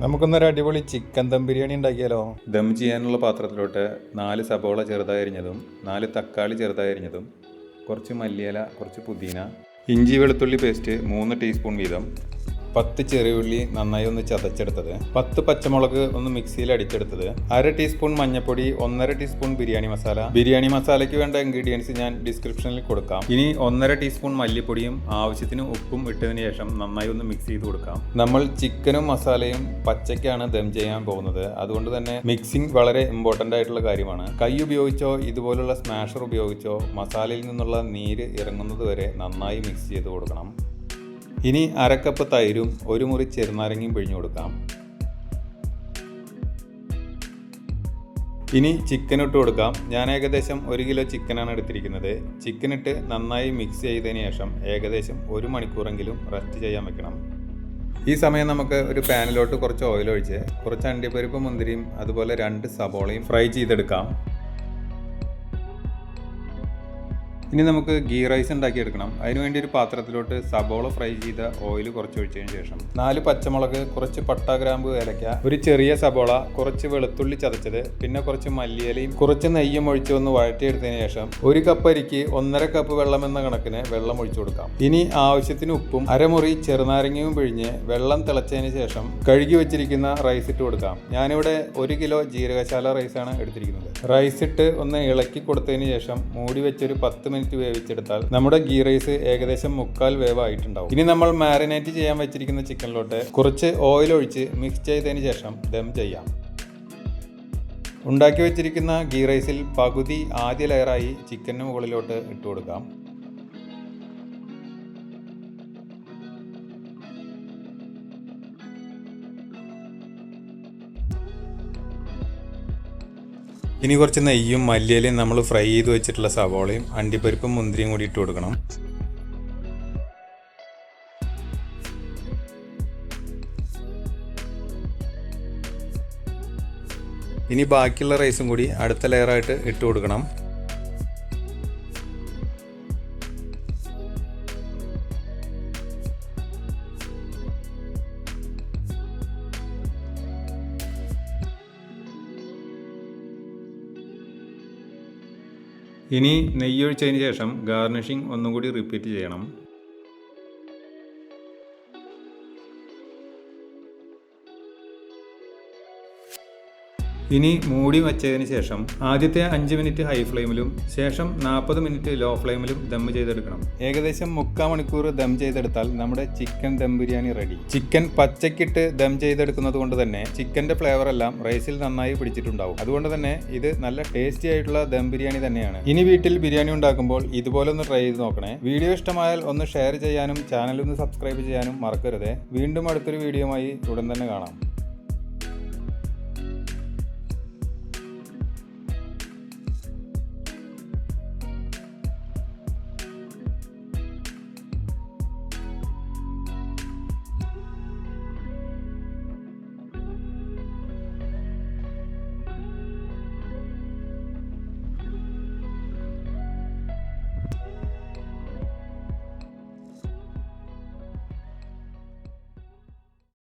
നമുക്കൊന്നൊരു അടിപൊളി ചിക്കൻ ദം ബിരിയാണി ഉണ്ടാക്കിയാലോ? ദം ചെയ്യാനുള്ള പാത്രത്തിലോട്ട് നാല് സബോള ചെറുതായി അരിഞ്ഞതും നാല് തക്കാളി ചെറുതായി അരിഞ്ഞതും കുറച്ച് മല്ലിയില കുറച്ച് പുതിന ഇഞ്ചി വെളുത്തുള്ളി പേസ്റ്റ് മൂന്ന് ടീസ്പൂൺ വീതം പത്ത് ചെറിയുള്ളി നന്നായി ഒന്ന് ചതച്ചെടുത്തത്. പത്ത് പച്ചമുളക് ഒന്ന് മിക്സിയിൽ അടിച്ചെടുത്തത്. അര ടീസ്പൂൺ മഞ്ഞൾപ്പൊടി ഒന്നര ടീസ്പൂൺ ബിരിയാണി മസാല. ബിരിയാണി മസാലയ്ക്ക് വേണ്ട ഇൻഗ്രീഡിയൻസ് ഞാൻ ഡിസ്ക്രിപ്ഷനിൽ കൊടുക്കാം. ഇനി ഒന്നര ടീസ്പൂൺ മല്ലിപ്പൊടിയും ആവശ്യത്തിന് ഉപ്പും ഇട്ടതിന് ശേഷം നന്നായി ഒന്ന് മിക്സ് ചെയ്ത് കൊടുക്കാം. നമ്മൾ ചിക്കനും മസാലയും പച്ചയ്ക്കാണ് ദം ചെയ്യാൻ പോകുന്നത്. അതുകൊണ്ട് തന്നെ മിക്സിംഗ് വളരെ ഇമ്പോർട്ടന്റ് ആയിട്ടുള്ള കാര്യമാണ്. കൈ ഉപയോഗിച്ചോ ഇതുപോലുള്ള സ്മാഷർ ഉപയോഗിച്ചോ മസാലയിൽ നിന്നുള്ള നീര് ഇറങ്ങുന്നത് വരെ നന്നായി മിക്സ് ചെയ്ത് കൊടുക്കണം. ഇനി അരക്കപ്പ് തൈരും ഒരു മുറി ചെറുനാരങ്ങയും പിഴിഞ്ഞു കൊടുക്കാം. ഇനി ചിക്കൻ ഇട്ട് കൊടുക്കാം. ഞാൻ ഏകദേശം ഒരു കിലോ ചിക്കനാണ് എടുത്തിരിക്കുന്നത്. ചിക്കൻ ഇട്ട് നന്നായി മിക്സ് ചെയ്തതിന് ശേഷം ഏകദേശം ഒരു മണിക്കൂറെങ്കിലും റെസ്റ്റ് ചെയ്യാൻ വെക്കണം. ഈ സമയം നമുക്ക് ഒരു പാനിലോട്ട് കുറച്ച് ഓയിൽ ഒഴിച്ച് കുറച്ച് അണ്ടിപ്പരിപ്പ് മുന്തിരിയും അതുപോലെ രണ്ട് സബോളയും ഫ്രൈ ചെയ്തെടുക്കാം. ഇനി നമുക്ക് ഗീ റൈസ് ഉണ്ടാക്കിയെടുക്കണം. അതിനുവേണ്ടി ഒരു പാത്രത്തിലോട്ട് സബോള ഫ്രൈ ചെയ്ത ഓയിൽ കുറച്ച് ഒഴിച്ചതിന് ശേഷം നാല് പച്ചമുളക് കുറച്ച് പട്ട ഗ്രാമ്പ് ഏലക്ക ഒരു ചെറിയ സബോള കുറച്ച് വെളുത്തുള്ളി ചതച്ചത് പിന്നെ കുറച്ച് മല്ലിയലയും കുറച്ച് നെയ്യും ഒഴിച്ച് ഒന്ന് വഴറ്റിയെടുത്തതിന് ശേഷം ഒരു കപ്പ് അരിക്ക് ഒന്നര കപ്പ് വെള്ളം എന്ന കണക്കിന് വെള്ളം ഒഴിച്ചു കൊടുക്കാം. ഇനി ആവശ്യത്തിന് ഉപ്പും അരമുറി ചെറുനാരങ്ങയും പിഴിഞ്ഞ് വെള്ളം തിളച്ചതിന് ശേഷം കഴുകി വെച്ചിരിക്കുന്ന റൈസ് ഇട്ട് കൊടുക്കാം. ഞാനിവിടെ ഒരു കിലോ ജീരകശാല റൈസാണ് എടുത്തിരിക്കുന്നത്. റൈസ് ഇട്ട് ഒന്ന് ഇളക്കി കൊടുത്തതിന് ശേഷം മൂടി വെച്ചൊരു പത്ത് മിനിറ്റ് വേവിച്ചെടുത്താൽ നമ്മുടെ ഗീ റൈസ് ഏകദേശം മുക്കാൽ വേവ് ആയിട്ടുണ്ടാവും ഇനി നമ്മൾ മാരിനേറ്റ് ചെയ്യാൻ വെച്ചിരിക്കുന്ന ചിക്കനിലോട്ട് കുറച്ച് ഓയിൽ ഒഴിച്ച് മിക്സ് ചെയ്തതിന് ശേഷം ദം ചെയ്യാം. ഉണ്ടാക്കി വെച്ചിരിക്കുന്ന ഗീ റൈസിൽ പകുതി ആദ്യ ലെയറായി ചിക്കന് മുകളിലോട്ട് ഇട്ട് കൊടുക്കാം ഇനി കുറച്ച് നെയ്യും മല്ലിയലയും നമ്മൾ ഫ്രൈ ചെയ്ത് വെച്ചിട്ടുള്ള സവോളയും അണ്ടിപ്പരിപ്പും മുന്തിരിയും കൂടി ഇട്ട് കൊടുക്കണം. ഇനി ബാക്കിയുള്ള റൈസും കൂടി അടുത്ത ലെയറായിട്ട് ഇട്ട് കൊടുക്കണം. ഇനി നെയ്യൊഴിച്ചതിന് ശേഷം ഗാർണിഷിംഗ് ഒന്നും കൂടി റിപ്പീറ്റ് ചെയ്യണം. ഇനി മൂടി വച്ചതിന് ശേഷം ആദ്യത്തെ അഞ്ച് മിനിറ്റ് ഹൈ ഫ്ലെയിമിലും ശേഷം നാൽപ്പത് മിനിറ്റ് ലോ ഫ്ലെയിമിലും ദം ചെയ്തെടുക്കണം. ഏകദേശം മുക്കാൽ മണിക്കൂർ ദം ചെയ്തെടുത്താൽ നമ്മുടെ chicken dum biryani ready chicken പച്ചക്കിട്ട് dum ചെയ്തെടുക്കുന്നത് കൊണ്ട് തന്നെ ചിക്കന്റെ ഫ്ലേവർ എല്ലാം റൈസിൽ നന്നായി പിടിച്ചിട്ടുണ്ടാവും. അതുകൊണ്ട് തന്നെ ഇത് നല്ല ടേസ്റ്റി ആയിട്ടുള്ള ദം ബിരിയാണി തന്നെയാണ്. ഇനി വീട്ടിൽ ബിരിയാണി ഉണ്ടാക്കുമ്പോൾ ഇതുപോലെ ഒന്ന് ട്രൈ ചെയ്ത് നോക്കണേ. വീഡിയോ ഇഷ്ടമായാൽ ഒന്ന് ഷെയർ ചെയ്യാനും ചാനൽ ഒന്ന് സബ്സ്ക്രൈബ് ചെയ്യാനും മറക്കരുത്. വീണ്ടും അടുത്തൊരു വീഡിയോയുമായി ഉടൻ തന്നെ കാണാം.